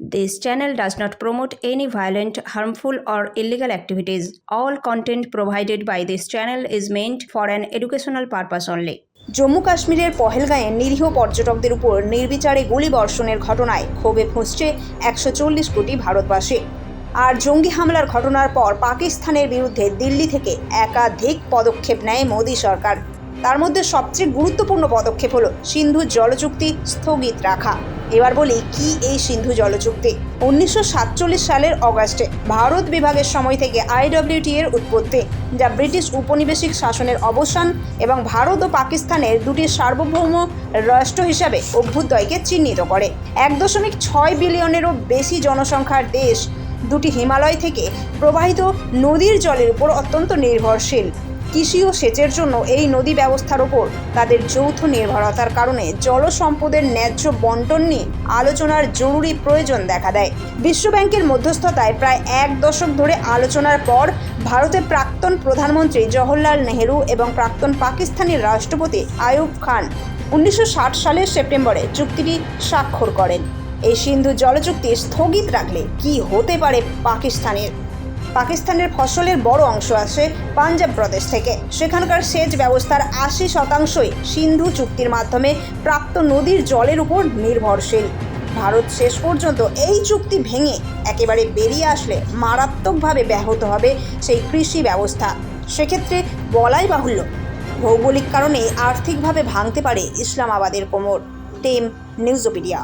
This channel does not promote any violent, harmful, or illegal activities. All content provided by this channel is meant for an educational purpose only. Jammu কাশ্মীরের পহেলগাঁয়ে নিরীহ পর্যটকদের উপর নির্বিচারে গুলিবর্ষণের ঘটনায় ক্ষোভে ফুঁসছে একশো চল্লিশ কোটি ভারতবাসী আর জঙ্গি হামলার ঘটনার পর পাকিস্তানের বিরুদ্ধে দিল্লি থেকে একাধিক পদক্ষেপ নেয় মোদী সরকার তার মধ্যে সবচেয়ে গুরুত্বপূর্ণ পদক্ষেপ হলো সিন্ধু জলচুক্তি স্থগিত রাখা। এবার বলি, কি এই সিন্ধু জলচুক্তি উনিশশো সাতচল্লিশ সালের অগাস্টে ভারত বিভাগের সময় থেকে আইডব্লিউটি এর উৎপত্তি, যা ব্রিটিশ উপনিবেশিক শাসনের অবসান এবং ভারত ও পাকিস্তানের দুটি সার্বভৌম রাষ্ট্র হিসাবে অভ্যুদয়কে চিহ্নিত করে। এক দশমিক ছয় বিলিয়নেরও বেশি জনসংখ্যার দেশ দুটি হিমালয় থেকে প্রবাহিত নদীর জলের উপর অত্যন্ত নির্ভরশীল। কৃষি ও সেচের জন্য এই নদী ব্যবস্থার ওপর তাদের যৌথ নির্ভরতার কারণে জল সম্পদের ন্যায্য বন্টন নিয়ে আলোচনার জরুরি প্রয়োজন দেখা দেয়। বিশ্বব্যাংকের মধ্যস্থতায় প্রায় এক দশক ধরে আলোচনার পর ভারতের প্রাক্তন প্রধানমন্ত্রী জওহরলাল নেহেরু এবং প্রাক্তন পাকিস্তানি রাষ্ট্রপতি আয়ুব খান উনিশশো ষাট সালের সেপ্টেম্বরে চুক্তিটি স্বাক্ষর করেন। এই সিন্ধু জলচুক্তি স্থগিত রাখলে কি হতে পারে পাকিস্তানের? পাকিস্তানের ফসলের বড় অংশ আসে পাঞ্জাব প্রদেশ থেকে। সেখানকার সেচ ব্যবস্থার আশি শতাংশই সিন্ধু চুক্তির মাধ্যমে প্রাপ্ত নদীর জলের উপর নির্ভরশীল। ভারত শেষ পর্যন্ত এই চুক্তি ভেঙে একেবারে বেরিয়ে আসলে মারাত্মকভাবে ব্যাহত হবে সেই কৃষি ব্যবস্থা। সেক্ষেত্রে বলাই বাহুল্য, ভৌগোলিক কারণে আর্থিকভাবে ভাঙতে পারে ইসলামাবাদের কোমর। টেম নিউজোপিডিয়া